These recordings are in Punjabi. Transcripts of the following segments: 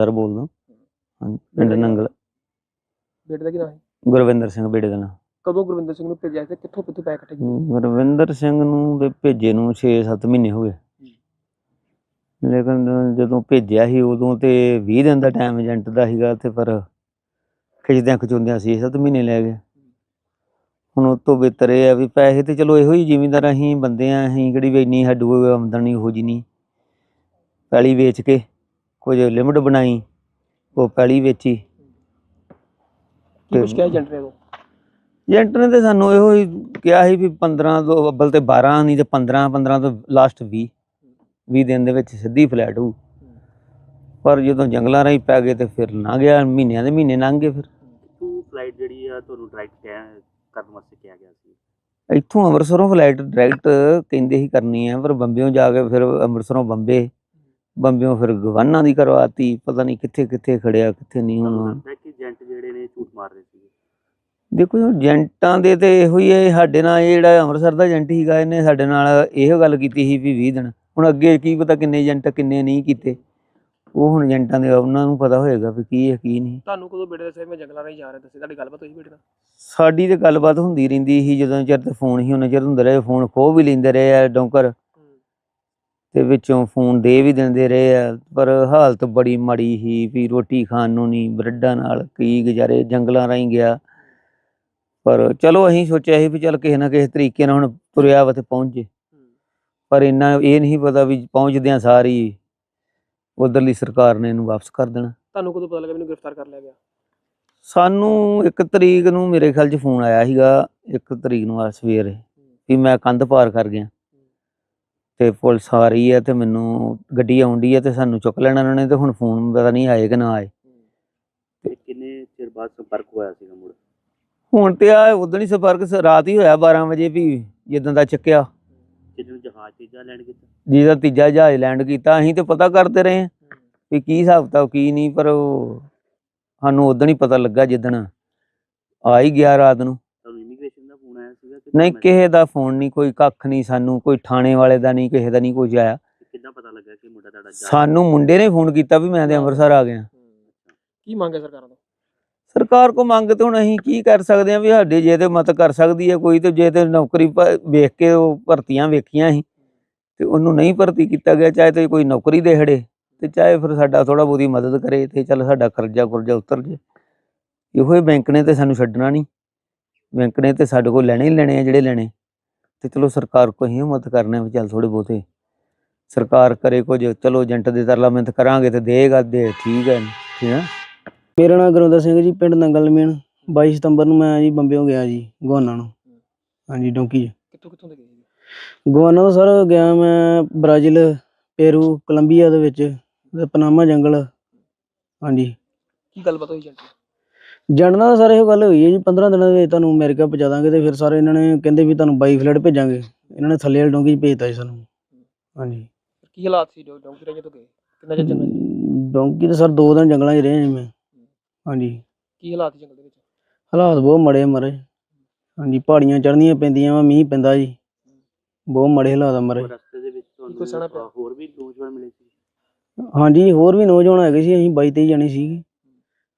ਸਰ ਬੋਲਦਾ। ਹਾਂਜੀ ਪਿੰਡ ਨੰਗਲ। ਬੇਟੇ ਦਾ ਕੀ ਨਾਮ ਹੈ? ਗੁਰਵਿੰਦਰ ਸਿੰਘ ਬੇੜੇ ਦਾ ਨਾਂ ਕਦੋਂ ਗੁਰਵਿੰਦਰ ਸਿੰਘ ਨੂੰ ਭੇਜਿਆ ਤੇ ਕਿੱਥੋਂ ਕਿੱਥੋਂ ਇਕੱਠੇ ਕੀਤੇ ਗੁਰਵਿੰਦਰ ਸਿੰਘ ਨੂੰ ਤੇ ਭੇਜੇ ਨੂੰ 6-7 ਮਹੀਨੇ ਹੋ ਗਏ। ਲੇਕਿਨ ਜਦੋਂ ਭੇਜਿਆ ਸੀ ਉਦੋਂ ਤੇ 20 ਦਿਨ ਦਾ ਟਾਈਮ ਏਜੰਟ ਦਾ ਸੀਗਾ ਤੇ ਪਰ ਖਿੱਚਦਿਆਂ ਖਚੁੰਦਿਆਂ 6-7 ਮਹੀਨੇ ਲੈ ਗਏ। ਹੁਣ ਉਹ ਤੋਂ ਬਿਹਤਰ ਇਹ ਆ ਵੀ ਪੈਸੇ ਤੇ ਚਲੋ ਇਹੋ ਹੀ ਜ਼ਿਮੀਂਦਾਰ ਅਸੀਂ ਬੰਦੇ ਆ ਅਸੀਂ ਕਿਹੜੀ ਵੀ ਇੰਨੀ ਸਾਡੂ ਆਮਦਨੀ ਹੋ ਜੀ ਨਹੀਂ ਪੈਲੀ ਵੇਚ ਕੇ ਕੁਝ ਲਿਮਟ ਬਣਾਈ ਉਹ ਪੈਲੀ ਵੇਚੀ। ਕੀ ਕੁਝ ਕਿਹਾ ਏਜੰਟ ਨੇ ਏਜੰਟ ਨੇ ਤੇ ਸਾਨੂੰ ਇਹੋ ਹੀ ਕਿਹਾ ਸੀ ਵੀ 15 ਤੋਂ ਅੱਬਲ ਤੇ 12 ਨਹੀਂ ਤੇ 15 15 ਤੋਂ ਲਾਸਟ 20 20 ਦਿਨ ਦੇ ਵਿੱਚ ਸਿੱਧੀ ਫਲੈਟ ਹੋਊ। ਪਰ ਜਦੋਂ ਜੰਗਲਾਂ ਰਾਹੀਂ ਪੈ ਗਏ ਤੇ ਫਿਰ ਲੰਘ ਗਿਆ ਮਹੀਨਿਆਂ ਦੇ ਮਹੀਨੇ ਲੰਘ ਗਏ ਫਿਰ। ਫਲਾਈਟ ਜਿਹੜੀ ਆ ਤੁਹਾਨੂੰ ਡਾਇਰੈਕਟ ਕਰਨ ਵਾਸਤੇ ਕਿਹਾ ਗਿਆ ਸੀ? ਇੱਥੋਂ ਅੰਮ੍ਰਿਤਸਰੋਂ ਫਲਾਈਟ ਡਾਇਰੈਕਟ ਕਹਿੰਦੇ ਹੀ ਕਰਨੀ ਹੈ ਪਰ ਬੰਬਿਓਂ ਜਾ ਕੇ ਫਿਰ ਅੰਮ੍ਰਿਤਸਰੋਂ ਬੰਬੇ। ਬੰਬਿਓਂ ਫਿਰ ਗਵਾਨਾ ਦੀ ਕਰਵਾਤੀ ਪਤਾ ਨਹੀਂ ਕਿੱਥੇ ਕਿੱਥੇ ਖੜਿਆ ਕਿੱਥੇ ਨਹੀਂ ਹੁਣ। ਲੱਗਦਾ ਕਿ ਏਜੰਟ ਜਿਹੜੇ ਨੇ ਝੂਠ ਮਾਰ ਰਹੇ ਸੀ ਦੇਖੋ ਜੀ, ਏਜੰਟਾਂ ਦੇ ਤੇ ਇਹੋ ਹੀ ਹੈ ਸਾਡੇ ਨਾਲ ਇਹ ਜਿਹੜਾ ਅੰਮ੍ਰਿਤਸਰ ਦਾ ਏਜੰਟ ਸੀਗਾ ਇਹਨੇ ਸਾਡੇ ਨਾਲ ਇਹੋ ਗੱਲ ਕੀਤੀ ਸੀ ਵੀ 20 ਦਿਨ। ਹੁਣ ਅੱਗੇ ਕੀ ਪਤਾ ਕਿੰਨੇ ਏਜੰਟ ਕਿੰਨੇ ਨਹੀਂ ਕੀਤੇ। ਉਹ ਹੁਣ ਏਜੰਟਾਂ ਦੇ ਉਹਨਾਂ ਨੂੰ ਪਤਾ ਹੋਏਗਾ ਵੀ ਕੀ ਹੈ ਕੀ ਨਹੀਂ। ਤੁਹਾਨੂੰ ਕਦੋਂ ਬੇਟੇ ਦੱਸਿਆ ਮੈਂ ਜੰਗਲਾਂ ਰਾਹੀਂ ਜਾ ਰਿਹਾ ਦੱਸੇ ਤੁਹਾਡੀ ਗੱਲਬਾਤ ਹੋਈ ਬੇਟੇ ਨਾਲ? ਸਾਡੀ ਤੇ ਗੱਲਬਾਤ ਹੁੰਦੀ ਰਹਿੰਦੀ ਸੀ ਜਦੋਂ ਚਿਰ ਤੇ ਫੋਨ ਹੀ ਉਹਨਾਂ ਚਿਰ ਹੁੰਦੇ ਰਹੇ ਫੋਨ ਖੋ ਵੀ ਲੈਂਦੇ ਰਹੇ ਆ ਡੌਂਕਰ। ਤੇ ਵਿੱਚੋਂ ਫੋਨ ਦੇ ਵੀ ਦਿੰਦੇ ਰਹੇ ਆ ਪਰ ਹਾਲਤ ਬੜੀ ਮਾੜੀ ਸੀ ਵੀ ਰੋਟੀ ਖਾਣ ਨੂੰ ਨਹੀਂ ਬਰੱਡਾਂ ਨਾਲ ਕੀ ਗੁਜ਼ਾਰੇ ਜੰਗਲਾਂ ਰਾਹੀਂ ਗਿਆ। ਪਰ ਚਲੋ ਅਸੀਂ ਸੋਚਿਆ ਸੀ ਵੀ ਚੱਲ ਕਿਸੇ ਨਾ ਕਿਸੇ ਤਰੀਕੇ ਨਾਲ ਹੁਣ ਤੁਰਿਆ ਵਾ ਤੇ ਪਹੁੰਚ। ਜੇ ਪਰ ਇੰਨਾ ਇਹ ਨਹੀਂ ਪਤਾ ਵੀ ਪਹੁੰਚਦਿਆਂ ਸਾਰੀ ਉਧਰਲੀ ਸਰਕਾਰ ਨੇ ਇਹਨੂੰ ਵਾਪਸ ਕਰ ਦੇਣਾ। ਤੁਹਾਨੂੰ ਕਦੋਂ ਪਤਾ ਲੱਗਾ ਮੈਨੂੰ ਗ੍ਰਿਫਤਾਰ ਕਰ ਲਿਆ ਗਿਆ? ਸਾਨੂੰ ਇੱਕ ਤਰੀਕ ਨੂੰ ਮੇਰੇ ਖਿਆਲ 'ਚ ਫੋਨ ਆਇਆ ਸੀਗਾ ਇੱਕ ਤਰੀਕ ਨੂੰ ਆ ਸਵੇਰੇ ਵੀ ਮੈਂ ਕੰਧ ਪਾਰ ਕਰ ਗਿਆ। ਤੇ ਪੁਲਿਸ ਆ ਰਹੀ ਹੈ ਤੇ ਮੈਨੂੰ ਗੱਡੀ ਆਉਂਦੀ ਹੈ ਤੇ ਸਾਨੂੰ ਚੁੱਕ ਲੈਣਾ ਉਹਨਾਂ ਨੇ ਤੇ ਹੁਣ ਫੋਨ ਪਤਾ ਨਹੀਂ ਆਏ ਕਿ ਨਾ ਆਏ। ਤੇ ਕਿੰਨੇ ਚਿਰ ਬਾਅਦ ਸੰਪਰਕ ਹੋਇਆ ਸੀਗਾ ਮੁੜ? ਹੁਣ ਤੇ ਆ ਉਦੋਂ ਹੀ ਸੰਪਰਕ ਸ- ਰਾਤ ਹੀ ਹੋਇਆ 12 ਵਜੇ ਵੀ ਜਿੱਦਾਂ ਦਾ ਚੱਕਿਆ। ਜਿਹਨੂੰ ਜਹਾਜ਼ ਤੀਜਾ ਲੈਣ ਕੀਤਾ? ਜਿਹਦਾ ਤੀਜਾ ਜਹਾਜ਼ ਲੈਂਡ ਕੀਤਾ ਅਸੀਂ ਤੇ ਪਤਾ ਕਰਦੇ ਰਹੇ ਹਾਂ ਵੀ ਕੀ ਹਿਸਾਬ ਕਿਤਾਬ ਕੀ ਨਹੀਂ ਪਰ ਉਹ ਸਾਨੂੰ ਉਦੋਂ ਹੀ ਪਤਾ ਲੱਗਾ ਜਿੱਦਣ ਆ ਹੀ ਗਿਆ ਰਾਤ ਨੂੰ ਤੁਹਾਨੂੰ ਇਮੀਗ੍ਰੇਸ਼ਨ ਦਾ ਫੋਨ ਆਇਆ ਸੀਗਾ ਕਿ ਨਹੀਂ ਕਿਸੇ ਦਾ ਫੋਨ ਨਹੀਂ ਕੋਈ ਕੱਖ ਨਹੀਂ ਸਾਨੂੰ ਕੋਈ ਥਾਣੇ ਵਾਲੇ ਦਾ ਨਹੀਂ ਕਿਸੇ ਦਾ ਨਹੀਂ ਕੁਝ ਆਇਆ। ਕਿੱਦਾਂ ਪਤਾ ਲੱਗਾ ਕਿ ਮੁੰਡਾ ਤੁਹਾਡਾ ਜਹਾਜ਼- ਸਾਨੂੰ ਮੁੰਡੇ ਨੇ ਫੋਨ ਕੀਤਾ ਵੀ ਮੈਂ ਤੇ ਅੰਮ੍ਰਿਤਸਰ ਆ ਗਿਆ। ਕੀ ਮੰਗ ਹੈ ਸਰਕਾਰਾਂ ਤੋਂ? ਸਰਕਾਰ ਕੋ ਮੰਗ ਤੇ ਹੁਣ ਅਸੀਂ ਕੀ ਕਰ ਸਕਦੇ ਹਾਂ ਵੀ ਸਾਡੇ ਜੇ ਤੇ ਮਤ ਕਰ ਸਕਦੀ ਹੈ ਕੋਈ ਤੇ ਜੇ ਤੇ ਨੌਕਰੀ ਵੇਖ ਕੇ ਉਹ ਭਰਤੀਆਂ ਵੇਖੀਆਂ ਸੀ। ਤੇ ਉਹਨੂੰ ਨਹੀਂ ਭਰਤੀ ਕੀਤਾ ਗਿਆ ਚਾਹੇ ਤੇ ਕੋਈ ਨੌਕਰੀ ਦੇ ਖੜੇ ਤੇ ਚਾਹੇ ਫਿਰ ਸਾਡਾ ਥੋੜਾ ਬਹੁਤੀ ਮਦਦ ਕਰੇ ਤੇ ਚੱਲ ਸਾਡਾ ਕਰਜ਼ਾ ਕੁਰਜ਼ਾ ਉਤਰ ਜੇ। ਇਹੋ ਹੀ ਬੈਂਕ ਨੇ ਤੇ ਸਾਨੂੰ ਛੱਡਣਾ ਨਹੀਂ। ਬੈਂਕ ਨੇ ਤੇ ਸਾਡੇ ਕੋਲ ਲੈਣੇ ਹੀ ਲੈਣੇ ਆ ਜਿਹੜੇ ਲੈਣੇ। ਤੇ ਚਲੋ ਸਰਕਾਰ ਕੋ ਹੀ ਹਿੰਮਤ ਕਰਨੇ ਵੀ ਚੱਲ ਥੋੜੇ ਬਹੁਤੇ। ਸਰਕਾਰ ਕਰੇ ਕੁਝ ਚਲੋ ਏਜੰਟ ਦੇ ਤਰਲਾ ਮਿਹਨਤ ਕਰਾਂਗੇ ਤੇ ਦੇਗਾ ਦੇ ਠੀਕ ਹੈ ਠੀਕ ਹੈ ਮੇਰਾ ਨਾਮ ਗੁਰਵਿੰਦਰ ਸਿੰਘ ਜੀ ਪਿੰਡ ਨੰਗਲ ਮੇਨ। 22 ਸਤੰਬਰ ਨੂੰ ਮੈਂ ਜੀ ਬੰਬਿਓ ਗਿਆ ਜੀ ਗਵਾਨਾ ਨੂੰ। ਹਾਂਜੀ ਡੋਂਕੀ। ਕਿੱਥੋਂ ਕਿੱਥੋਂ ਦੇ ਗਏ ਜੀ? ਗਵਾਨਾ ਤੋਂ ਸਰ ਗਿਆ ਮੈਂ ਬ੍ਰਾਜ਼ੀਲ ਪੇਰੂ ਕੋਲੰਬੀਆ ਦੇ ਵਿੱਚ ਪਨਾਮਾ ਜੰਗਲ। ਹਾਂਜੀ। ਕੀ ਗੱਲਬਾਤ ਹੋਈ ਏਜੰਟ ਜਾਣਨਾ ਤਾਂ ਸਰ ਇਹੋ ਗੱਲ ਹੋਈ ਹੈ ਜੀ 15 ਦਿਨਾਂ ਦੇ ਵਿੱਚ ਤੁਹਾਨੂੰ ਅਮਰੀਕਾ ਪਹੁੰਚਾ ਦਾਂਗੇ ਤੇ ਫਿਰ ਸਾਰੇ ਇਹਨਾਂ ਨੇ ਕਹਿੰਦੇ ਵੀ ਤੁਹਾਨੂੰ ਬਾਈ ਫਲੈਟ ਭੇਜਾਂਗੇ। ਇਹਨਾਂ ਨੇ ਥੱਲੇ ਵਾਲੀ ਡੋਂਕੀ 'ਚ ਭੇਜਤਾ ਜੀ ਸਾਨੂੰ। ਹਾਂਜੀ। ਕੀ ਹਾਲਾਤ ਸੀ ਡੌਂਕੀ ਰਾਹੀਂ ਜਦੋਂ ਗਏ? ਕਿੰਨਾ ਚਿਰ ਜੰਗਲ 'ਚ? ਡੋਂਕੀ ਤਾਂ ਸਰ ਦੋ ਦਿਨ ਜੰਗਲਾਂ 'ਚ ਰਹੇ ਜੀ ਮੈਂ। ਹਾਂਜੀ। ਕੀ ਹਾਲਾਤ ਸੀ ਜੰਗਲ ਦੇ ਵਿੱਚ? ਹਾਲਾਤ ਬਹੁਤ ਮਾੜੇ ਆ ਮਹਾਰਾਜ ਹਾਂਜੀ ਪਹਾੜੀਆਂ ਚੜ੍ਹਨੀਆਂ ਪੈਂਦੀਆਂ ਵਾ ਮੀਂਹ ਪੈਂਦਾ ਜੀ। ਬਹੁਤ ਮਾੜੇ ਹਾਲਾਤ ਆ ਰਸਤੇ ਦੇ ਵਿੱਚ ਪਿਆ? ਅ, ਹੋਰ ਵੀ ਨੌਜਵਾਨ ਮਿਲੇ ਸੀ? ਹਾਂਜੀ ਹੋਰ ਵੀ ਨੌਜਵਾਨ ਹੈਗੇ ਸੀ ਅਸੀਂ 22 23 ਜਣੇ ਸੀਗੇ।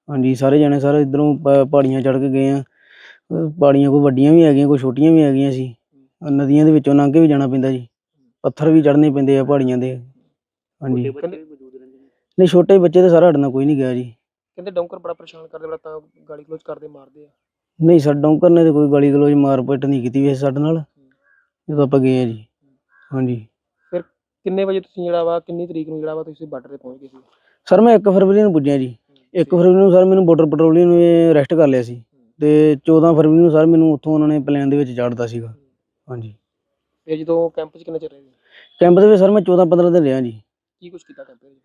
ਹਾਂਜੀ ਸਾਰੇ ਜਣੇ ਸਾਰੇ ਇਧਰੋਂ ਪਹਾੜੀਆਂ ਚੜ੍ਹ ਕੇ ਗਏ ਆ। ਪਹਾੜੀਆਂ ਕੋਈ ਵੱਡੀਆਂ ਵੀ ਹੈਗੀਆਂ ਕੋਈ ਛੋਟੀਆਂ ਵੀ ਹੈਗੀਆਂ ਸੀ। ਨਦੀਆਂ ਦੇ ਵਿੱਚੋਂ ਲੰਘ ਕੇ ਵੀ ਜਾਣਾ ਪੈਂਦਾ ਜੀ। ਪੱਥਰ ਵੀ ਚੜ੍ਹਨੇ ਪੈਂਦੇ ਆ ਪਹਾੜੀਆਂ ਦੇ। ਹਾਂਜੀ। ਵੀ ਨਹੀਂ ਛੋਟੇ ਬੱਚੇ ਤਾਂ ਸਾਰਾ ਨਾਲ ਕੋਈ ਨਹੀਂ ਗਿਆ ਜੀ। ਕਹਿੰਦੇ ਡੌਂਕਰ ਬੜਾ ਪਰੇਸ਼ਾਨ ਕਰਦੇ ਬੜਾ ਤਾਂ ਗਾਲੀ ਕਲੋਜ਼ ਕਰਦੇ ਮਾਰਦੇ ਆ। ਨਹੀਂ ਸਰ ਡੌਂਕਰ ਨੇ ਤੇ ਕੋਈ ਗਾਲੀ ਗਲੋਚ ਮਾਰ ਪਿੱਟ ਨਹੀਂ ਕੀਤੀ ਵੈਸੇ ਸਾਡੇ ਨਾਲ ਜਦੋਂ ਆਪਾਂ ਗਏ ਆ ਜੀ। ਹਾਂਜੀ। ਕਿੰਨੇ ਵਜੇ ਤੁਸੀਂ ਜਿਹੜਾ ਵਾ ਕਿੰਨੀ ਤਰੀਕ ਨੂੰ ਜਿਹੜਾ ਵਾ ਤੁਸੀਂ ਬਾਰਡਰ ਤੇ ਪਹੁੰਚ ਗਏ ਸੀ? ਸਰ ਮੈਂ 1 ਫਰਵਰੀ ਨੂੰ ਪੁੱਜਿਆ ਜੀ। 1 ਫਰਵਰੀ ਨੂੰ ਸਰ ਮੈਨੂੰ ਬਾਰਡਰ ਪੈਟਰੋਲਿੰਗ ਨੂੰ ਅਰੈਸਟ ਕਰ ਲਿਆ ਸੀ ਤੇ 14 ਫਰਵਰੀ ਨੂੰ ਸਰ ਮੈਨੂੰ ਉੱਥੋਂ ਉਹਨਾਂ ਨੇ ਪਲਾਨ ਦੇ ਵਿੱਚ ਚਾੜਤਾ ਸੀਗਾ। ਹਾਂਜੀ। ਫਿਰ ਜਦੋਂ ਕੈਂਪ 'ਚ ਕਿੰਨੇ ਚਿਰ ਰਹੇ? ਸੀ? ਕੈਂਪ ਦੇ ਵਿੱਚ ਸਰ ਮੈਂ 14 15 ਦਿਨ ਰਿਹਾ ਜੀ। ਕੀ ਕੁਝ ਕੀਤਾ ਕੈਂਪ ਦੇ ਵਿੱਚ?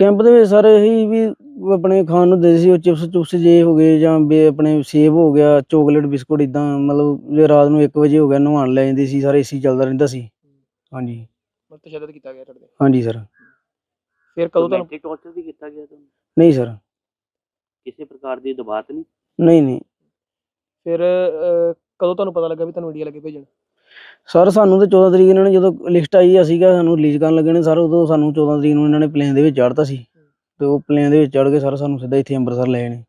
ਕੈਂਪ ਦੇ ਵਿੱਚ ਸਰ ਇਹੀ ਵੀ ਆਪਣੇ ਖਾਣ ਨੂੰ ਦੇ ਸੀ ਉਹ ਚਿਪਸ ਚੁਪਸ ਜੇ ਹੋ ਗਏ ਜਾਂ ਬੇ ਆਪਣੇ ਸੇਬ ਹੋ ਗਿਆ ਚੋਕਲੇਟ ਬਿਸਕੁਟ ਇਦਾਂ ਮਤਲਬ ਜੇ ਰਾਤ ਨੂੰ 1 ਵਜੇ ਹੋ ਗਿਆ ਨਹਾਉਣ ਲੈ ਜਾਂਦੇ ਸੀ ਸਾਰੇ ਏਸੀ ਚੱਲਦਾ ਰਹਿੰਦਾ ਸੀ। ਹਾਂਜੀ। ਮਤਲਬ ਤਸ਼ੱਦਦ ਕੀਤਾ ਗਿਆ ਤੁਹਾਡੇ ਤੇ? ਹਾਂਜੀ ਸਰ। ਫਿਰ ਕਦੋਂ ਤੁਹਾਨੂੰ ਟੌਰਚਰ ਵੀ ਕੀਤਾ ਗਿਆ ਤੁਹਾਨੂੰ? ਨਹੀਂ ਸਰ। ਕਿਸੇ ਪ੍ਰਕਾਰ ਦੀ ਦਬਾਅ ਤਾਂ ਨਹੀਂ? ਨਹੀਂ ਨਹੀਂ। ਫਿਰ ਅਹ, ਕਦੋਂ ਤੁਹਾਨੂੰ ਪਤਾ ਲੱਗਾ ਵੀ ਤੁਹਾਨੂੰ ਇੰਡੀਆ ਲੱਗੇ ਭੇਜਣ? ਸਰ ਸਾਨੂੰ ਤੇ 14 ਤਰੀਕ ਇਹਨਾਂ ਨੇ ਜਦੋਂ ਲਿਸਟ ਆਈ ਆ ਸੀਗਾ ਸਾਨੂੰ ਰਿਲੀਜ਼ ਕਰਨ ਲੱਗੇ ਨੇ ਸਰ ਉਦੋਂ ਸਾਨੂੰ 14 ਤਰੀਕ ਨੂੰ ਇਹਨਾਂ ਨੇ ਪਲੇਨ ਦੇ ਵਿੱਚ ਚਾੜਤਾ ਸੀ। ਤੇ ਉਹ ਪਲੇਨ ਦੇ ਵਿੱਚ ਚੜ ਕੇ ਸਰ ਸਾਨੂੰ ਸਿੱਧਾ ਇੱਥੇ ਅੰਮ੍ਰਿਤਸਰ ਲੈ ਨੇ।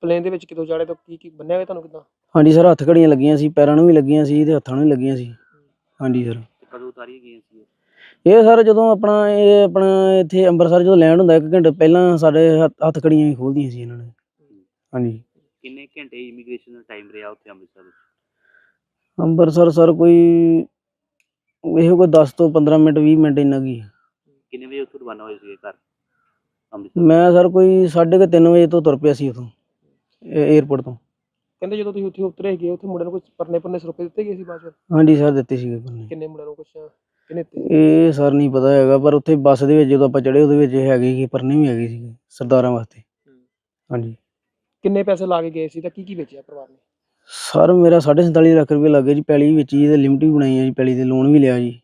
ਪਲੇਨ ਦੇ ਵਿੱਚ ਕਿਦੋਂ ਚੜੇ ਤਾਂ ਕੀ ਕੀ ਬੰਨਿਆ ਹੋਇਆ ਤੁਹਾਨੂੰ ਕਿਦਾਂ? ਹਾਂਜੀ ਸਰ ਹੱਥ ਘੜੀਆਂ ਲੱਗੀਆਂ ਸੀ ਪੈਰਾਂ ਨੂੰ ਵੀ ਲੱਗੀਆਂ ਸੀ ਤੇ ਹੱਥਾਂ ਨੂੰ ਵੀ ਲੱਗੀਆਂ ਸੀ। ਹਾਂਜੀ ਸਰ। ਤੇ ਕਦੋਂ ਉਤਾਰੀ ਗਈਆਂ ਸੀ ਇਹ? ਇਹ ਸਰ ਜਦੋਂ ਆਪਣਾ ਇਹ ਆਪਣਾ ਇੱਥੇ ਅੰਮ੍ਰਿਤਸਰ ਜਦੋਂ ਲੈਂਡ ਹੁੰਦਾ ਇੱਕ ਘੰਟੇ ਪਹਿਲਾਂ ਸਾਡੇ ਹੱਥ- ਘੜੀਆਂ ਹੀ ਖੋਲਦੀਆਂ ਸੀ ਇਹਨਾਂ ਨੇ। ਹਾਂਜੀ। ਕਿੰਨੇ ਘੰਟੇ ਇਮੀਗ੍ਰੇਸ਼ਨ ਦਾ ਟਾਈਮ ਰਿਹਾ ਉੱਥੇ ਅੰਮ੍ਰਿਤਸਰ ਵਿੱਚ? ਅੰਮ੍ਰਿਤਸਰ ਸਰ ਕੋਈ ਇਹੋ ਕੋਈ 10 ਤੋਂ 15 ਮਿੰਟ 20 ਮਿੰਟ ਇੰਨਾ ਕੀ। ਕਿੰਨੇ ਵਜੇ ਉੱਥੋਂ ਰਵਾਨਾ ਹੋਏ ਸੀਗੇ ਘਰ? ਅੰਮ੍ਰਿਤਸਰ ਮੈਂ ਸਰ ਕੋਈ 3:30 ਵਜੇ ਤੋਂ ਤੁਰ ਪਿਆ ਸੀ ਉਥੋਂ 에ਅਰਪੋਰਟ ਤੋਂ। ਕਹਿੰਦੇ ਜਦੋਂ ਤੁਸੀਂ ਉੱਥੇ ਉਤਰੇ ਗਏ ਉੱਥੇ ਮੁੰਡਿਆਂ ਨੂੰ ਕੁਝ ਪਰਨੇ ਪਰਨੇ ਸਰੋਪੇ ਦਿੱਤੇ ਗਏ ਸੀ ਬਾਅਦ ਚ? ਹਾਂਜੀ ਸਰ ਦਿੱਤੇ ਸੀਗੇ ਕਿੰਨੇ ਮੁੰਡਿਆਂ ਨੂੰ ਕੁਝ ਇਹ ਸਰ ਨਹੀਂ ਪਤਾ ਹੈਗਾ ਪਰ ਉੱਥੇ ਬੱਸ ਦੇ ਵਿੱਚ ਜਦੋਂ ਆਪਾਂ ਚੜੇ ਉਹਦੇ ਵਿੱਚ ਹੈਗੇ ਸੀ ਪਰਨੇ ਵੀ ਹੈਗੇ ਸੀਗੇ ਸਰਦਾਰਾਂ ਵਾਸਤੇ। ਹਾਂਜੀ। ਕਿੰਨੇ ਪੈਸੇ ਲਾ ਕੇ ਗਏ ਸੀ ਤਾਂ ਕੀ ਕੀ ਵੇਚਿਆ ਪਰਿਵਾਰ ਨੇ? ਸਰ ਮੇਰਾ 47.5 ਲੱਖ ਰੁਪਏ ਲੱਗੇ ਜੀ ਪੈਲੀ ਵਿੱਚ ਹੀ ਤੇ ਲਿਮਟ ਵੀ ਬਣਾਈ ਹੈ ਜੀ ਪੈਲੀ ਤੇ ਲੋਨ ਵੀ ਲਿਆ ਜੀ।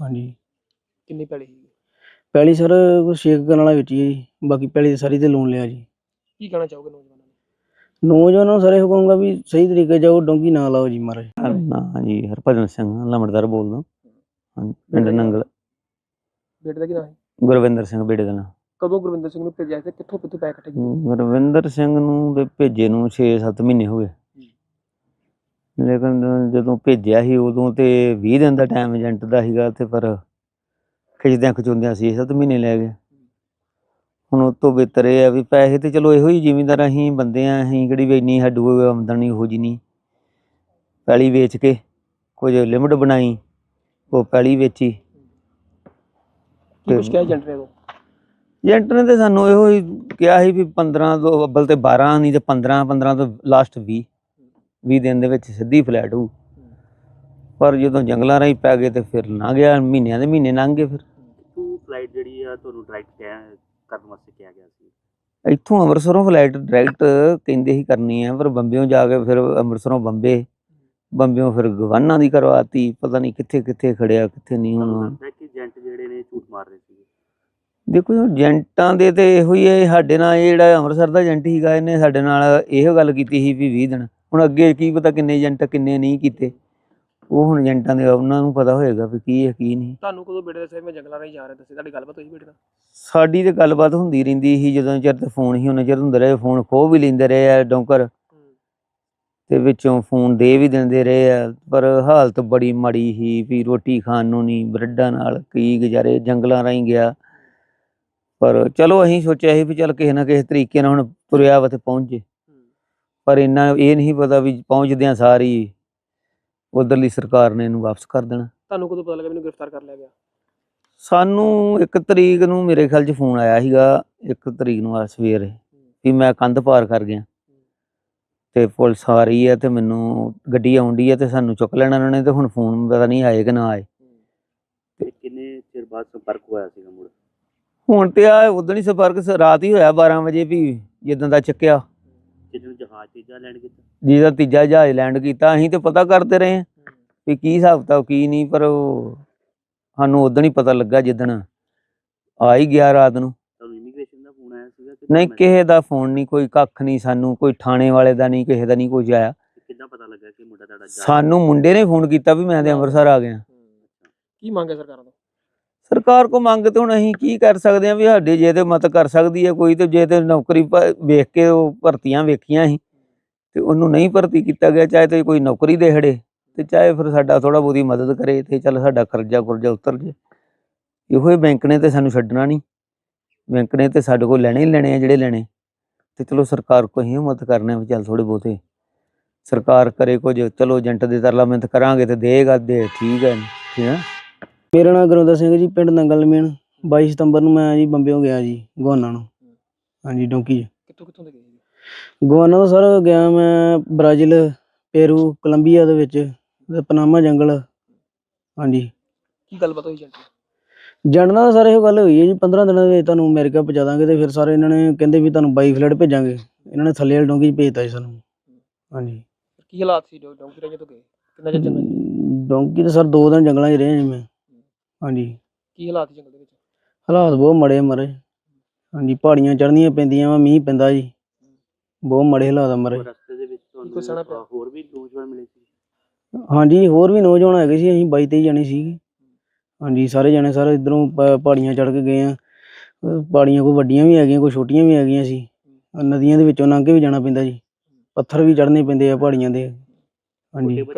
ਹਾਂਜੀ। ਕਿੰਨੀ ਪੈਲੀ ਸੀ? ਪੈਲੀ ਸਰ ਕੁਛ ਛੇਕ ਕਰਨ ਵਾਲਾ ਵਿੱਚ ਜੀ ਬਾਕੀ ਪੈਲੀ ਤੇ ਸਾਰੀ ਤੇ ਲੋਨ ਲਿਆ ਜੀ। ਕੀ ਕਹਿਣਾ ਚਾਹੋਗੇ ਨੌਜਵਾਨਾਂ ਨੂੰ? ਨੌਜਵਾਨਾਂ ਨੂੰ ਸਰ ਇਹੋ ਕਹੂੰਗਾ ਵੀ ਸਹੀ ਤਰੀਕੇ ਜਾਓ ਡੋਂਕੀ ਨਾ ਲਾਓ ਜੀ ਮਹਾਰਾਜ। ਨਾ ਜੀ ਹਰਭਜਨ ਸਿੰਘ ਲਮੜਦਾਰ ਬੋਲਦਾ। ਹਾਂਜੀ ਪਿੰਡ ਨੰਗਲ। ਬੇਟੇ ਦਾ ਕੀ ਨਾਮ ਹੈ? ਗੁਰਵਿੰਦਰ ਸਿੰਘ ਬੇੜੇ ਦਾ ਨਾਂ ਕਦੋਂ ਗੁਰਵਿੰਦਰ ਸਿੰਘ ਨੂੰ ਭੇਜਿਆ ਤੇ ਕਿੱਥੋਂ ਗੁਰਵਿੰਦਰ ਸਿੰਘ ਨੂੰ ਤੇ ਭੇਜੇ ਨੂੰ 6-7 ਮਹੀਨੇ ਹੋ ਗਏ। ਲੇਕਿਨ ਜਦੋਂ ਭੇਜਿਆ ਸੀ ਉਦੋਂ ਤੇ 20 ਦਿਨ ਦਾ ਟਾਈਮ ਏਜੰਟ ਦਾ ਸੀਗਾ ਤੇ ਪਰ ਖਿੱਚਦਿਆਂ ਖਚੁੰਦਿਆਂ 6-7 ਮਹੀਨੇ ਲੈ ਗਏ। ਹੁਣ ਉਹ ਤੋਂ ਬਿਹਤਰ ਇਹ ਆ ਵੀ ਪੈਸੇ ਤੇ ਚਲੋ ਇਹੋ ਹੀ ਜ਼ਿਮੀਂਦਾਰ ਅਸੀਂ ਬੰਦੇ ਆ ਅਸੀਂ ਕਿਹੜੀ ਵੀ ਇੰਨੀ ਸਾਡੂ ਆਮਦਨੀ ਹੋ ਜੀ ਨਹੀਂ ਪੈਲੀ ਵੇਚ ਕੇ ਕੁਝ ਲਿਮਟ ਬਣਾਈ ਉਹ ਪੈਲੀ ਵੇਚੀ। ਕੀ ਕੁਝ ਕਿਹਾ ਏਜੰਟ ਨੇ ਉਦੋਂ ਏਜੰਟ ਨੇ ਤੇ ਸਾਨੂੰ ਇਹੋ ਹੀ ਕਿਹਾ ਸੀ ਵੀ 15 ਤੋਂ ਅੱਬਲ ਤੇ 12 ਨਹੀਂ ਤੇ 15 15 ਤੋਂ ਲਾਸਟ 20 20 ਦਿਨ ਦੇ ਵਿੱਚ ਸਿੱਧੀ ਫਲੈਟ ਹੋਊ। ਪਰ ਜਦੋਂ ਜੰਗਲਾਂ ਰਾਹੀਂ ਪੈ ਗਏ ਤੇ ਫਿਰ ਨਾ ਗਿਆ ਮਹੀਨਿਆਂ ਦੇ ਮਹੀਨੇ ਲੰਘ ਗਏ ਫਿਰ। ਟੂ ਫਲਾਈਟ ਜਿਹੜੀ ਆ ਤੁਹਾਨੂੰ ਡਾਇਰੈਕਟ ਕਰਨ ਵਾਸਤੇ ਕਿਹਾ ਗਿਆ ਸੀ। ਇੱਥੋਂ ਅੰਮ੍ਰਿਤਸਰੋਂ ਫਲਾਈਟ ਡਾਇਰੈਕਟ ਕਹਿੰਦੇ ਹੀ ਕਰਨੀ ਆ ਪਰ ਬੰਬਿਓਂ ਜਾ ਕੇ ਫਿਰ ਅੰਮ੍ਰਿਤਸਰੋਂ ਬੰਬੇ। ਬੰਬਿਓਂ ਫਿਰ ਗਵਾਨਾ ਦੀ ਕਰਵਾਤੀ ਪਤਾ ਨਹੀਂ ਕਿੱਥੇ ਕਿੱਥੇ ਖੜਿਆ ਕਿੱਥੇ ਨਹੀਂ ਹੁਣ। ਲੱਗਦਾ ਕਿ ਏਜੰਟ ਜਿਹੜੇ ਨੇ ਝੂਠ ਮਾਰ ਰਹੇ ਸੀਗੇ? ਦੇਖੋ ਜੀ, ਏਜੰਟਾਂ ਦੇ ਤੇ ਇਹੋ ਹੀ ਹੈ ਸਾਡੇ ਨਾਲ ਇਹ ਜਿਹੜਾ ਅੰਮ੍ਰਿਤਸਰ ਦਾ ਏਜੰਟ ਸੀਗਾ ਇਹਨੇ ਸਾਡੇ ਨਾਲ ਇਹੋ ਗੱਲ ਕੀਤੀ ਸੀ ਵੀ 20 ਦਿਨ। ਹੁਣ ਅੱਗੇ ਕੀ ਪਤਾ ਕਿੰਨੇ ਏਜੰਟ ਕਿੰਨੇ ਨਹੀਂ ਕੀਤੇ। ਉਹ ਹੁਣ ਏਜੰਟਾਂ ਦੇ ਉਹਨਾਂ ਨੂੰ ਪਤਾ ਹੋਏਗਾ ਵੀ ਕੀ ਹੈ ਕੀ ਨਹੀਂ। ਤੁਹਾਨੂੰ ਕਦੋਂ ਬੇਟੇ ਦੱਸਿਆ ਮੈਂ ਜੰਗਲਾਂ ਰਾਹੀਂ ਜਾ ਰਿਹਾ ਦੱਸੇ ਤੁਹਾਡੀ ਗੱਲਬਾਤ ਹੋਈ ਬੇਟੇ ਨਾਲ? ਸਾਡੀ ਤੇ ਗੱਲਬਾਤ ਹੁੰਦੀ ਰਹਿੰਦੀ ਸੀ ਜਦੋਂ ਚਿਰ ਤੇ ਫੋਨ ਹੀ ਉਹਨਾਂ ਚਿਰ ਹੁੰਦੇ ਰਹੇ ਫੋਨ ਖੋਹ ਵੀ ਲੈਂਦੇ ਰਹੇ ਆ ਡੌਂਕਰ। ਤੇ ਵਿੱਚੋਂ ਫੋਨ ਦੇ ਵੀ ਦਿੰਦੇ ਰਹੇ ਆ ਪਰ ਹਾਲਤ ਬੜੀ ਮਾੜੀ ਸੀ ਵੀ ਰੋਟੀ ਖਾਣ ਨੂੰ ਨਹੀਂ ਬਰੱਡਾਂ ਨਾਲ ਕੀ ਗੁਜ਼ਾਰੇ ਜੰਗਲਾਂ ਰਾਹੀਂ ਗਿਆ। ਪਰ ਚਲੋ ਅਸੀਂ ਸੋਚਿਆ ਸੀ ਵੀ ਚੱਲ ਕਿਸੇ ਨਾ ਕਿਸੇ ਤਰੀਕੇ ਨਾਲ ਹੁਣ ਤੁਰਿਆ ਵਾ ਤੇ ਪਹੁੰਚ। ਜੇ ਪਰ ਇੰਨਾ ਇਹ ਨਹੀਂ ਪਤਾ ਵੀ ਪਹੁੰਚਦਿਆਂ ਸਾਰੀ ਉਧਰਲੀ ਸਰਕਾਰ ਨੇ ਇਹਨੂੰ ਵਾਪਸ ਕਰ ਦੇਣਾ। ਤੁਹਾਨੂੰ ਕਦੋਂ ਪਤਾ ਲੱਗਾ ਮੈਨੂੰ ਗ੍ਰਿਫਤਾਰ ਕਰ ਲਿਆ ਗਿਆ? ਸਾਨੂੰ ਇੱਕ ਤਰੀਕ ਨੂੰ ਮੇਰੇ ਖਿਆਲ 'ਚ ਫੋਨ ਆਇਆ ਸੀਗਾ ਇੱਕ ਤਰੀਕ ਨੂੰ ਆ ਸਵੇਰੇ ਵੀ ਮੈਂ ਕੰਧ ਪਾਰ ਕਰ ਗਿਆ। ਤੇ ਪੁਲਿਸ ਆ ਰਹੀ ਹੈ ਤੇ ਮੈਨੂੰ ਗੱਡੀ ਆਉਂਦੀ ਹੈ ਤੇ ਸਾਨੂੰ ਚੁੱਕ ਲੈਣਾ ਉਹਨਾਂ ਨੇ ਤੇ ਹੁਣ ਫੋਨ ਪਤਾ ਨਹੀਂ ਆਏ ਕਿ ਨਾ ਆਏ। ਤੇ ਕਿੰਨੇ ਚਿਰ ਬਾਅਦ ਸੰਪਰਕ ਹੋਇਆ ਸੀਗਾ ਮੁੜ? ਹੁਣ ਤੇ ਆ ਉਦੋਂ ਹੀ ਸੰਪਰਕ ਸ- ਰਾਤ ਹੀ ਹੋਇਆ 12 ਵਜੇ ਵੀ ਜਿੱਦਾਂ ਦਾ ਚੱਕਿਆ। ਜਿਹਨੂੰ ਜਹਾਜ਼ ਤੀਜਾ ਲੈਣ ਕੀਤਾ? ਜਿਹਦਾ ਤੀਜਾ ਜਹਾਜ਼ ਲੈਂਡ ਕੀਤਾ ਅਸੀਂ ਤੇ ਪਤਾ ਕਰਦੇ ਰਹੇ ਹਾਂ ਵੀ ਕੀ ਹਿਸਾਬ ਕਿਤਾਬ ਕੀ ਨਹੀਂ ਪਰ ਉਹ ਸਾਨੂੰ ਉਦੋਂ ਹੀ ਪਤਾ ਲੱਗਾ ਜਿੱਦਣ ਆ ਹੀ ਗਿਆ ਰਾਤ ਨੂੰ ਤੁਹਾਨੂੰ ਇਮੀਗ੍ਰੇਸ਼ਨ ਦਾ ਫੋਨ ਆਇਆ ਸੀਗਾ ਕਿ ਨਹੀਂ ਕਿਸੇ ਦਾ ਫੋਨ ਨਹੀਂ ਕੋਈ ਕੱਖ ਨਹੀਂ ਸਾਨੂੰ ਕੋਈ ਥਾਣੇ ਵਾਲੇ ਦਾ ਨਹੀਂ ਕਿਸੇ ਦਾ ਨਹੀਂ ਕੁਝ ਆਇਆ। ਕਿੱਦਾਂ ਪਤਾ ਲੱਗਾ ਕਿ ਮੁੰਡਾ ਤੁਹਾਡਾ ਜਾ ਸਾਨੂੰ ਮੁੰਡੇ ਨੇ ਫੋਨ ਕੀਤਾ ਵੀ ਮੈਂ ਤੇ ਅੰਮ੍ਰਿਤਸਰ ਆ ਗਿਆ। ਕੀ ਮੰਗ ਹੈ ਸਰਕਾਰਾਂ ਤੋਂ? ਸਰਕਾਰ ਕੋ ਮੰਗ ਤੇ ਹੁਣ ਅਸੀਂ ਕੀ ਕਰ ਸਕਦੇ ਆ ਵੀ ਸਾਡੇ ਜੇ ਤੇ ਮਤ ਕਰ ਸਕਦੀ ਹੈ ਕੋਈ ਤੇ ਜੇ ਤੇ ਨੌਕਰੀ ਵੇਖ ਕੇ ਉਹ ਭਰਤੀਆਂ ਵੇਖੀਆਂ ਸੀ। ਤੇ ਉਹਨੂੰ ਨਹੀਂ ਭਰਤੀ ਕੀਤਾ ਗਿਆ ਚਾਹੇ ਤੇ ਕੋਈ ਨੌਕਰੀ ਦੇ ਖੜੇ ਤੇ ਚਾਹੇ ਫਿਰ ਸਾਡਾ ਥੋੜਾ ਬਹੁਤੀ ਮਦਦ ਕਰੇ ਤੇ ਚੱਲ ਸਾਡਾ ਕਰਜ਼ਾ ਕੁਰਜ਼ਾ ਉਤਰ ਜੇ। ਇਹੋ ਹੀ ਬੈਂਕ ਨੇ ਤੇ ਸਾਨੂੰ ਛੱਡਣਾ ਨਹੀਂ। ਬੈਂਕ ਨੇ ਤੇ ਸਾਡੇ ਕੋਲ ਲੈਣੇ ਹੀ ਲੈਣੇ ਆ ਜਿਹੜੇ ਲੈਣੇ। ਤੇ ਚਲੋ ਸਰਕਾਰ ਕੋ ਹੀ ਮਦਦ ਕਰਨੇ ਵੀ ਚੱਲ ਥੋੜੇ ਬਹੁਤੇ। ਸਰਕਾਰ ਕਰੇ ਕੁਝ ਚਲੋ ਏਜੰਟ ਦੇ ਤਰਲਾ ਮਿਹਨਤ ਕਰਾਂਗੇ ਤੇ ਦੇਗਾ ਦੇ ਠੀਕ ਹੈ ਠੀਕ ਹੈ ਮੇਰਾ ਨਾਮ ਗੁਰਵਿੰਦਰ ਸਿੰਘ ਜੀ ਪਿੰਡ ਨੰਗਲ ਮੇਨ। 22 ਸਤੰਬਰ ਨੂੰ ਮੈਂ ਜੀ ਬੰਬਿਓ ਗਿਆ ਜੀ ਗਵਾਨਾ ਨੂੰ। ਹਾਂਜੀ ਡੋਂਕੀ। ਕਿੱਥੋਂ ਕਿੱਥੋਂ ਦੇ ਗਏ ਜੀ? ਗਵਾਨਾ ਤੋਂ ਸਰ ਗਿਆ ਮੈਂ ਬ੍ਰਾਜ਼ੀਲ ਪੇਰੂ ਕੋਲੰਬੀਆ ਦੇ ਵਿੱਚ ਪਨਾਮਾ ਜੰਗਲ। ਹਾਂਜੀ। ਕੀ ਗੱਲਬਾਤ ਹੋਈ ਏਜੰਟ ਜਾਣਨਾ ਤਾਂ ਸਰ ਇਹੋ ਗੱਲ ਹੋਈ ਹੈ ਜੀ 15 ਦਿਨਾਂ ਦੇ ਵਿੱਚ ਤੁਹਾਨੂੰ ਅਮਰੀਕਾ ਪਹੁੰਚਾ ਦਾਂਗੇ ਤੇ ਫਿਰ ਸਾਰੇ ਇਹਨਾਂ ਨੇ ਕਹਿੰਦੇ ਵੀ ਤੁਹਾਨੂੰ ਬਾਈ ਫਲੈਟ ਭੇਜਾਂਗੇ। ਇਹਨਾਂ ਨੇ ਥੱਲੇ ਵਾਲੀ ਡੋਂਕੀ 'ਚ ਭੇਜਤਾ ਜੀ ਸਾਨੂੰ। ਹਾਂਜੀ। ਕੀ ਹਾਲਾਤ ਸੀ ਡੌਂਕੀ ਰਾਹੀਂ ਜਦੋਂ ਗਏ? ਕਿੰਨਾ ਚਿਰ ਜੰਗਲ 'ਚ? ਡੋਂਕੀ ਤਾਂ ਸਰ ਦੋ ਦਿਨ ਜੰਗਲਾਂ 'ਚ ਰਹੇ ਜੀ ਮੈਂ। ਹਾਂਜੀ। ਕੀ ਹਾਲਾਤ ਸੀ ਜੰਗਲ ਦੇ ਵਿੱਚ? ਹਾਲਾਤ ਬਹੁਤ ਮਾੜੇ ਆ ਮਹਾਰਾਜ ਹਾਂਜੀ ਪਹਾੜੀਆਂ ਚੜ੍ਹਨੀਆਂ ਪੈਂਦੀਆਂ ਵਾ ਮੀਂਹ ਪੈਂਦਾ ਜੀ। ਬਹੁਤ ਮਾੜੇ ਹਾਲਾਤ ਆ ਰਸਤੇ ਦੇ ਵਿੱਚ ਪਿਆ? ਹੋਰ ਵੀ ਨੌਜਵਾਨ ਮਿਲੇ ਸੀ? ਹਾਂਜੀ ਹੋਰ ਵੀ ਨੌਜਵਾਨ ਹੈਗੇ ਸੀ ਅਸੀਂ 22 23 ਜਣੇ ਸੀਗੇ। ਹਾਂਜੀ ਸਾਰੇ ਜਣੇ ਸਾਰੇ ਇਧਰੋਂ ਪਹਾੜੀਆਂ ਚੜ੍ਹ ਕੇ ਗਏ ਆ। ਅਹ ਪਾੜੀਆਂ ਕੋਈ ਵੱਡੀਆਂ ਵੀ ਹੈਗੀਆਂ ਕੋਈ ਛੋਟੀਆਂ ਵੀ ਹੈਗੀਆਂ ਸੀ। ਨਦੀਆਂ ਦੇ ਵਿੱਚੋਂ ਲੰਘ ਕੇ ਵੀ ਜਾਣਾ ਪੈਂਦਾ ਜੀ। ਪੱਥਰ ਵੀ ਚੜ੍ਹਨੇ ਪੈਂਦੇ ਆ ਪਹਾੜੀਆਂ ਦੇ। ਹਾਂਜੀ। ਵੀ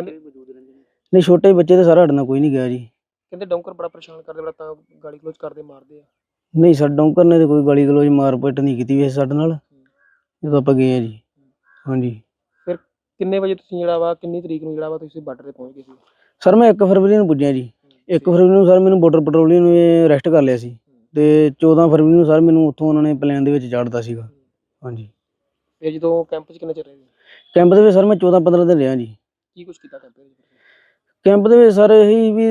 ਨਹੀਂ ਛੋਟੇ ਬੱਚੇ ਤਾਂ ਸਾਰਾ ਹਟਣਾ ਕੋਈ ਨਹੀਂ ਗਿਆ ਜੀ। ਕਹਿੰਦੇ ਡੌਂਕਰ ਬੜਾ ਪਰੇਸ਼ਾਨ ਕਰਦੇ ਬੜਾ ਤਾਂ ਗਾਲੀ ਕਲੋਜ਼ ਕਰਦੇ ਮਾਰਦੇ ਆ। ਨਹੀਂ ਸਾਡੇ ਡੌਂਕਰ ਨੇ ਤੇ ਕੋਈ ਗਾਲੀ ਗਲੋਚ ਮਾਰ ਪਿੱਟ ਨਹੀਂ ਕੀਤੀ ਵੈਸੇ ਸਾਡੇ ਨਾਲ ਜਦੋਂ ਆਪਾਂ ਗਏ ਆ ਜੀ। ਹਾਂਜੀ। ਕਿੰਨੇ ਵਜੇ ਤੁਸੀਂ ਜਿਹੜਾ ਵਾ ਕਿੰਨੀ ਤਰੀਕ ਨੂੰ ਜਿਹੜਾ ਵਾ ਤੁਸੀਂ ਬਾਰਡਰ ਤੇ ਪਹੁੰਚ ਗਏ ਸੀ? ਸਰ ਮੈਂ 1 ਫਰਵਰੀ ਨੂੰ ਪੁੱਜਿਆ ਜੀ। 1 ਫਰਵਰੀ ਨੂੰ ਸਰ ਮੈਨੂੰ ਬਾਰਡਰ ਪੈਟਰੋਲਿੰਗ ਨੂੰ ਅਰੈਸਟ ਕਰ ਲਿਆ ਸੀ ਤੇ 14 ਫਰਵਰੀ ਨੂੰ ਸਰ ਮੈਨੂੰ ਉੱਥੋਂ ਉਹਨਾਂ ਨੇ ਪਲਾਨ ਦੇ ਵਿੱਚ ਚਾੜਤਾ ਸੀਗਾ। ਹਾਂਜੀ। ਫਿਰ ਜਦੋਂ ਕੈਂਪ 'ਚ ਕਿੰਨੇ ਚਿਰ ਰਹੇ? ਕੈਂਪ ਦੇ ਵਿੱਚ ਸਰ ਮੈਂ 14 15 ਦਿਨ ਰਿਹਾ ਜੀ। ਕੀ ਕੁਝ ਕੀਤਾ ਕੈਂਪ ਦੇ ਵਿੱਚ? ਕੈਂਪ ਦੇ ਵਿੱਚ ਸਰ ਇਹੀ ਵੀ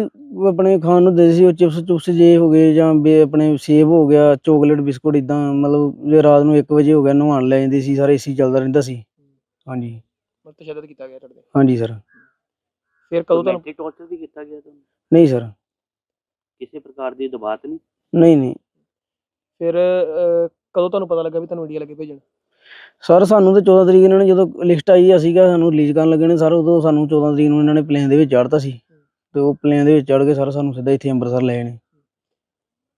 ਆਪਣੇ ਖਾਣ ਨੂੰ ਦੇ ਸੀ ਉਹ ਚਿਪਸ ਚੁਪਸ ਜੇ ਹੋ ਗਏ ਜਾਂ ਬੇ ਆਪਣੇ ਸੇਬ ਹੋ ਗਿਆ ਚੋਕਲੇਟ ਬਿਸਕੁਟ ਇਦਾਂ ਮਤਲਬ ਜੇ ਰਾਤ ਨੂੰ 1 ਵਜੇ ਹੋ ਗਿਆ ਨਹਾਉਣ ਲੈ ਜਾਂਦੇ ਸੀ ਸਾਰੇ ਏਸੀ ਚੱਲਦਾ ਰਹਿੰਦਾ ਸੀ। ਹਾਂਜੀ। ਮਤਲਬ ਤਸ਼ੱਦਦ ਕੀਤਾ ਗਿਆ ਤੁਹਾਡੇ। ਹਾਂਜੀ ਸਰ। ਫਿਰ ਕਦੋਂ ਤੁਹਾਨੂੰ ਟੌਰਚਰ ਵੀ ਕੀਤਾ ਗਿਆ ਤੁਹਾਨੂੰ? ਨਹੀਂ ਸਰ। ਕਿਸੇ ਪ੍ਰਕਾਰ ਦੀ ਦਬਾਅ ਤਾਂ ਨਹੀਂ? ਨਹੀਂ ਨਹੀਂ। ਫਿਰ ਅਹ, ਕਦੋਂ ਤੁਹਾਨੂੰ ਪਤਾ ਲੱਗਾ ਵੀ ਤੁਹਾਨੂੰ ਇੰਡੀਆ ਲੱਗੇ ਭੇਜਣ? ਸਰ ਸਾਨੂੰ ਤੇ 14 ਤਰੀਕ ਇਹਨਾਂ ਨੇ ਜਦੋਂ ਲਿਸਟ ਆਈ ਆ ਸੀਗਾ ਸਾਨੂੰ ਰਿਲੀਜ਼ ਕਰਨ ਲੱਗੇ ਨੇ ਸਰ ਉਦੋਂ ਸਾਨੂੰ 14 ਤਰੀਕ ਨੂੰ ਇਹਨਾਂ ਨੇ ਪਲੇਨ ਦੇ ਵਿੱਚ ਚੜ੍ਹਤਾ ਸੀ। ਤੇ ਉਹ ਪਲੇਨ ਦੇ ਵਿੱਚ ਚੜ੍ਹ ਕੇ ਸਰ ਸਾਨੂੰ ਸਿੱਧਾ ਇੱਥੇ ਅੰਮ੍ਰਿਤਸਰ ਲੈ ਨੇ।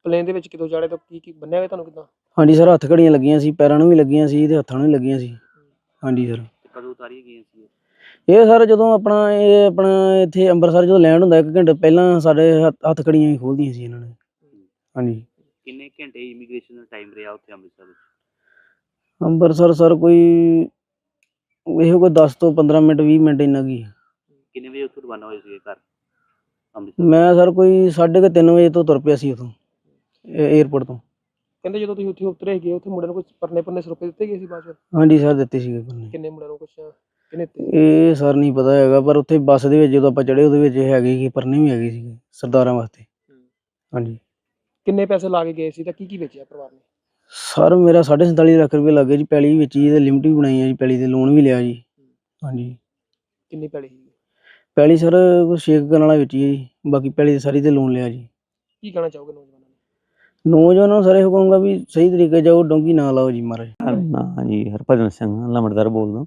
ਪਲੇਨ ਦੇ ਵਿੱਚ ਕਿਦੋਂ ਚੜੇ ਤਾਂ ਕੀ ਕੀ ਬੰਨਿਆ ਹੋਇਆ ਤੁਹਾਨੂੰ ਕਿਦਾਂ? ਹਾਂਜੀ ਸਰ ਹੱਥ ਘੜੀਆਂ ਲੱਗੀਆਂ ਸੀ ਪੈਰਾਂ ਨੂੰ ਵੀ ਲੱਗੀਆਂ ਸੀ ਤੇ ਹੱਥਾਂ ਨੂੰ ਵੀ ਲੱਗੀਆਂ ਸੀ। ਹਾਂਜੀ ਸਰ। ਤੇ ਕਦੋਂ ਉਤਾਰੀ ਗਈਆਂ ਸੀ ਇਹ? ਇਹ ਸਰ ਜਦੋਂ ਆਪਣਾ ਇਹ ਆਪਣਾ ਇੱਥੇ ਅੰਮ੍ਰਿਤਸਰ ਜਦੋਂ ਲੈਂਡ ਹੁੰਦਾ ਇੱਕ ਘੰਟੇ ਪਹਿਲਾਂ ਸਾਡੇ ਹੱਥ- ਘੜੀਆਂ ਹੀ ਖੋਲਦੀਆਂ ਸੀ ਇਹਨਾਂ ਨੇ। ਹਾਂਜੀ। ਕਿੰਨੇ ਘੰਟੇ ਇਮੀਗ੍ਰੇਸ਼ਨ ਦਾ ਟਾਈਮ ਰਿਹਾ ਉੱਥੇ ਅੰਮ੍ਰਿਤਸਰ ਵਿੱਚ? ਅੰਮ੍ਰਿਤਸਰ ਸਰ ਕੋਈ ਇਹੋ ਕੋਈ 10 ਤੋਂ 15 ਮਿੰਟ 20 ਮਿੰਟ ਇੰਨਾ ਕੀ। ਕਿੰਨੇ ਵਜੇ ਉੱਥੋਂ ਰਵਾਨਾ ਹੋਏ ਸੀਗੇ ਘਰ? ਅੰਮ੍ਰਿਤਸਰ ਮੈਂ ਸਰ ਕੋਈ 3:30 ਵਜੇ ਤੋਂ ਤੁਰ ਪਿਆ ਸੀ ਉਥੋਂ 에ਅਰਪੋਰਟ ਤੋਂ। ਕਹਿੰਦੇ ਜਦੋਂ ਤੁਸੀਂ ਉੱਥੇ ਉਤਰੇ ਗਏ ਉੱਥੇ ਮੁੰਡਿਆਂ ਨੂੰ ਕੁਝ ਪਰਨੇ ਪਰਨੇ ਸਰੋਪੇ ਦਿੱਤੇ ਗਏ ਸੀ ਬਾਅਦ ਚ? ਹਾਂਜੀ ਸਰ ਦਿੱਤੇ ਸੀਗੇ ਕਿੰਨੇ ਮੁੰਡਿਆਂ ਨੂੰ ਕੁਝ ਇਹ ਸਰ ਨਹੀਂ ਪਤਾ ਹੈਗਾ ਪਰ ਉੱਥੇ ਬੱਸ ਦੇ ਵਿੱਚ ਜਦੋਂ ਆਪਾਂ ਚੜੇ ਉਹਦੇ ਵਿੱਚ ਹੈਗੇ ਸੀ ਪਰਨੇ ਵੀ ਹੈਗੇ ਸੀਗੇ ਸਰਦਾਰਾਂ ਵਾਸਤੇ। ਹਾਂਜੀ। ਕਿੰਨੇ ਪੈਸੇ ਲਾ ਕੇ ਗਏ ਸੀ ਤਾਂ ਕੀ ਕੀ ਵੇਚਿਆ ਪਰਿਵਾਰ ਨੇ? ਸਰ ਮੇਰਾ 47.5 ਲੱਖ ਰੁਪਏ ਲੱਗੇ ਜੀ ਪੈਲੀ ਵਿੱਚ ਹੀ ਤੇ ਲਿਮਟ ਵੀ ਬਣਾਈ ਆ ਜੀ ਪੈਲੀ ਤੇ ਲੋਨ ਵੀ ਲਿਆ ਜੀ। ਹਾਂਜੀ। ਕਿੰਨੀ ਪੈਲੀ ਸੀ? ਪੈਲੀ ਸਰ ਕੁਛ ਛੇਕ ਕਰਨ ਵਾਲਾ ਵਿੱਚ ਹੀ ਹੈ ਜੀ ਬਾਕੀ ਪੈਲੀ ਤੇ ਸਾਰੀ ਤੇ ਲੋਨ ਲਿਆ ਜੀ। ਕੀ ਕਹਿਣਾ ਚਾਹੋਗੇ ਨੌਜਵਾਨਾਂ ਨੂੰ? ਨੌਜਵਾਨਾਂ ਨੂੰ ਸਰ ਇਹੋ ਕਹੂੰਗਾ ਵੀ ਸਹੀ ਤਰੀਕੇ ਜਾਓ ਡੋਂਗੀ ਨਾ ਲਾਓ ਜੀ ਮਹਾਰਾਜ। ਨਾ ਜੀ ਹਰਭਜਨ ਸਿੰਘ ਲਮੜਦਾਰ ਬੋਲਦਾ।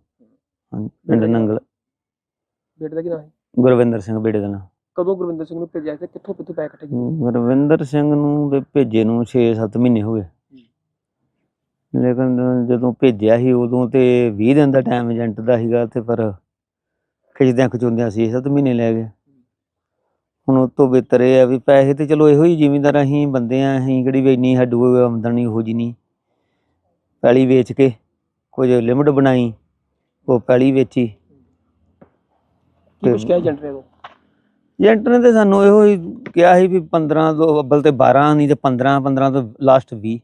ਹਾਂਜੀ ਪਿੰਡ ਨੰਗਲ। ਬੇਟੇ ਦਾ ਕੀ ਨਾਮ ਹੈ? ਗੁਰਵਿੰਦਰ ਸਿੰਘ ਬੇੜੇ ਦਾ ਨਾਂ ਕਦੋਂ ਗੁਰਵਿੰਦਰ ਸਿੰਘ ਨੂੰ ਭੇਜਿਆ ਸੀ ਕਿੱਥੋਂ ਕਿੱਥੋਂ ਪੈਸੇ ਇਕੱਠੇ ਕੀਤੇ ਗੁਰਵਿੰਦਰ ਸਿੰਘ ਨੂੰ ਤੇ ਭੇਜੇ ਨੂੰ 6-7 ਮਹੀਨੇ ਹੋ ਗਏ। ਲੇਕਿਨ ਜਦੋਂ ਭੇਜਿਆ ਸੀ ਉਦੋਂ ਤੇ 20 ਦਿਨ ਦਾ ਟਾਈਮ ਏਜੰਟ ਦਾ ਸੀਗਾ ਤੇ ਪਰ ਖਿੱਚਦਿਆਂ ਖਚੁੰਦਿਆਂ 6-7 ਮਹੀਨੇ ਲੈ ਗਏ। ਹੁਣ ਉਹ ਤੋਂ ਬਿਹਤਰ ਇਹ ਆ ਵੀ ਪੈਸੇ ਤੇ ਚਲੋ ਇਹੋ ਹੀ ਜ਼ਿਮੀਂਦਾਰ ਅਸੀਂ ਬੰਦੇ ਆ ਅਸੀਂ ਕਿਹੜੀ ਵੀ ਇੰਨੀ ਸਾਡੂ ਆਮਦਨੀ ਹੋ ਜੀ ਨਹੀਂ ਪੈਲੀ ਵੇਚ ਕੇ ਕੁਝ ਲਿਮਟ ਬਣਾਈ ਉਹ ਪੈਲੀ ਵੇਚੀ। ਕੀ ਕੁਝ ਕਿਹਾ ਏਜੰਟ ਨੇ ਉਦੋਂ ਏਜੰਟ ਨੇ ਤੇ ਸਾਨੂੰ ਇਹੋ ਹੀ ਕਿਹਾ ਸੀ ਵੀ 15 ਤੋਂ ਅੱਬਲ ਤੇ 12 ਨਹੀਂ ਤੇ 15 15 ਤੋਂ ਲਾਸਟ 20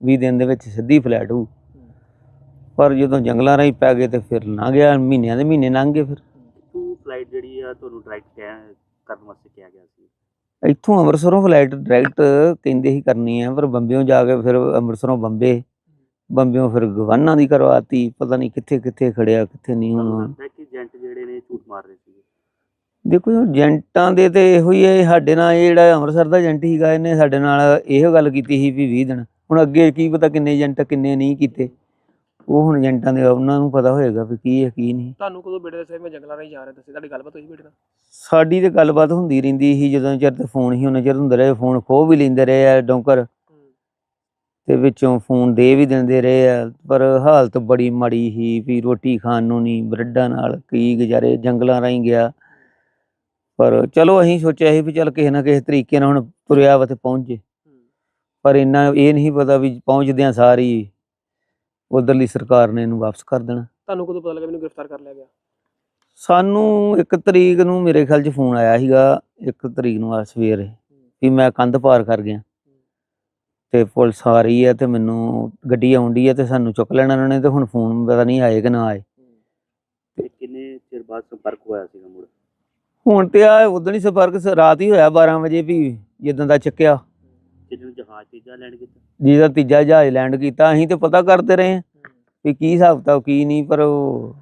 20 ਦਿਨ ਦੇ ਵਿੱਚ ਸਿੱਧੀ ਫਲੈਟ ਹੋਊ। ਪਰ ਜਦੋਂ ਜੰਗਲਾਂ ਰਾਹੀਂ ਪੈ ਗਏ ਤੇ ਫਿਰ ਲੰਘ ਗਿਆ ਮਹੀਨਿਆਂ ਦੇ ਮਹੀਨੇ ਲੰਘ ਗਏ ਫਿਰ। ਟੂ ਫਲਾਈਟ ਜਿਹੜੀ ਆ ਤੁਹਾਨੂੰ ਡਾਇਰੈਕਟ ਕਰਨ ਵਾਸਤੇ ਕਿਹਾ ਗਿਆ ਸੀ? ਇੱਥੋਂ ਅੰਮ੍ਰਿਤਸਰੋਂ ਫਲਾਈਟ ਡਾਇਰੈਕਟ ਕਹਿੰਦੇ ਹੀ ਕਰਨੀ ਆ ਪਰ ਬੰਬਿਓਂ ਜਾ ਕੇ ਫਿਰ ਅੰਮ੍ਰਿਤਸਰੋਂ ਬੰਬੇ। ਬੰਬਿਓਂ ਫਿਰ ਗਵਾਨਾ ਦੀ ਕਰਵਾਤੀ ਪਤਾ ਨਹੀਂ ਕਿੱਥੇ ਕਿੱਥੇ ਖੜਿਆ ਕਿੱਥੇ ਨਹੀਂ ਹੁਣ। ਲੱਗਦਾ ਕਿ ਏਜੰਟ ਜਿਹੜੇ ਨੇ ਝੂਠ ਮਾਰ ਰਹੇ ਸੀਗੇ? ਦੇਖੋ ਜੀ, ਏਜੰਟਾਂ ਦੇ ਤੇ ਇਹੋ ਹੀ ਹੈ ਸਾਡੇ ਨਾਲ ਇਹ ਜਿਹੜਾ ਅੰਮ੍ਰਿਤਸਰ ਦਾ ਏਜੰਟ ਸੀਗਾ ਇਹਨੇ ਸਾਡੇ ਨਾਲ ਇਹੋ ਗੱਲ ਕੀਤੀ ਸੀ ਵੀ 20 ਦਿਨ। ਹੁਣ ਅੱਗੇ ਕੀ ਪਤਾ ਕਿੰਨੇ ਏਜੰਟ ਕਿੰਨੇ ਨਹੀਂ ਕੀਤੇ। ਉਹ ਹੁਣ ਏਜੰਟਾਂ ਦੇ ਉਹਨਾਂ ਨੂੰ ਪਤਾ ਹੋਏਗਾ ਵੀ ਕੀ ਹੈ ਕੀ ਨਹੀਂ। ਤੁਹਾਨੂੰ ਕਦੋਂ ਬੇਟੇ ਦੱਸਿਆ ਮੈਂ ਜੰਗਲਾਂ ਰਾਹੀਂ ਜਾ ਰਿਹਾ ਦੱਸੇ ਤੁਹਾਡੀ ਗੱਲਬਾਤ ਹੋਈ ਬੇਟੇ ਨਾਲ? ਸਾਡੀ ਤੇ ਗੱਲਬਾਤ ਹੁੰਦੀ ਰਹਿੰਦੀ ਸੀ ਜਦੋਂ ਚਿਰ ਤੇ ਫੋਨ ਹੀ ਉਹਨਾਂ ਚਿਰ ਹੁੰਦੇ ਰਹੇ ਫੋਨ ਖੋਹ ਵੀ ਲੈਂਦੇ ਰਹੇ ਆ ਡੌਂਕਰ। ਤੇ ਵਿੱਚੋਂ ਫੋਨ ਦੇ ਵੀ ਦਿੰਦੇ ਰਹੇ ਆ ਪਰ ਹਾਲਤ ਬੜੀ ਮਾੜੀ ਸੀ ਵੀ ਰੋਟੀ ਖਾਣ ਨੂੰ ਨਹੀਂ ਬਰੱਡਾਂ ਨਾਲ ਕੀ ਗੁਜ਼ਾਰੇ ਜੰਗਲਾਂ ਰਾਹੀਂ ਗਿਆ। ਪਰ ਚਲੋ ਅਸੀਂ ਸੋਚਿਆ ਸੀ ਵੀ ਚੱਲ ਕਿਸੇ ਨਾ ਕਿਸੇ ਤਰੀਕੇ ਨਾਲ ਹੁਣ ਤੁਰਿਆ ਵਾ ਤੇ ਪਹੁੰਚ। ਜੇ ਪਰ ਇੰਨਾ ਇਹ ਨਹੀਂ ਪਤਾ ਵੀ ਪਹੁੰਚਦਿਆਂ ਸਾਰੀ ਉਧਰਲੀ ਸਰਕਾਰ ਨੇ ਇਹਨੂੰ ਵਾਪਸ ਕਰ ਦੇਣਾ। ਤੁਹਾਨੂੰ ਕਦੋਂ ਪਤਾ ਲੱਗਾ ਮੈਨੂੰ ਗ੍ਰਿਫਤਾਰ ਕਰ ਲਿਆ ਗਿਆ? ਸਾਨੂੰ ਇੱਕ ਤਰੀਕ ਨੂੰ ਮੇਰੇ ਖਿਆਲ 'ਚ ਫੋਨ ਆਇਆ ਸੀਗਾ ਇੱਕ ਤਰੀਕ ਨੂੰ ਆ ਸਵੇਰੇ ਵੀ ਮੈਂ ਕੰਧ ਪਾਰ ਕਰ ਗਿਆ। ਤੇ ਪੁਲਿਸ ਆ ਰਹੀ ਹੈ ਤੇ ਮੈਨੂੰ ਗੱਡੀ ਆਉਂਦੀ ਹੈ ਤੇ ਸਾਨੂੰ ਚੁੱਕ ਲੈਣਾ ਉਹਨਾਂ ਨੇ ਤੇ ਹੁਣ ਫੋਨ ਪਤਾ ਨਹੀਂ ਆਏ ਕਿ ਨਾ ਆਏ। ਤੇ ਕਿੰਨੇ ਚਿਰ ਬਾਅਦ ਸੰਪਰਕ ਹੋਇਆ ਸੀਗਾ ਮੁੜ? ਹੁਣ ਤੇ ਆ ਉਦੋਂ ਹੀ ਸੰਪਰਕ ਸ- ਰਾਤ ਹੀ ਹੋਇਆ 12 ਵਜੇ ਵੀ ਜਿੱਦਾਂ ਦਾ ਚੱਕਿਆ। ਜਿਹਨੂੰ ਜਹਾਜ਼ ਤੀਜਾ ਲੈਣ ਕੀਤਾ? ਜਿਹਦਾ ਤੀਜਾ ਜਹਾਜ਼ ਲੈਂਡ ਕੀਤਾ ਅਸੀਂ ਤੇ ਪਤਾ ਕਰਦੇ ਰਹੇ ਹਾਂ। ਵੀ ਕੀ ਹਿਸਾਬ ਕਿਤਾਬ ਕੀ ਨਹੀਂ ਪਰ ਉਹ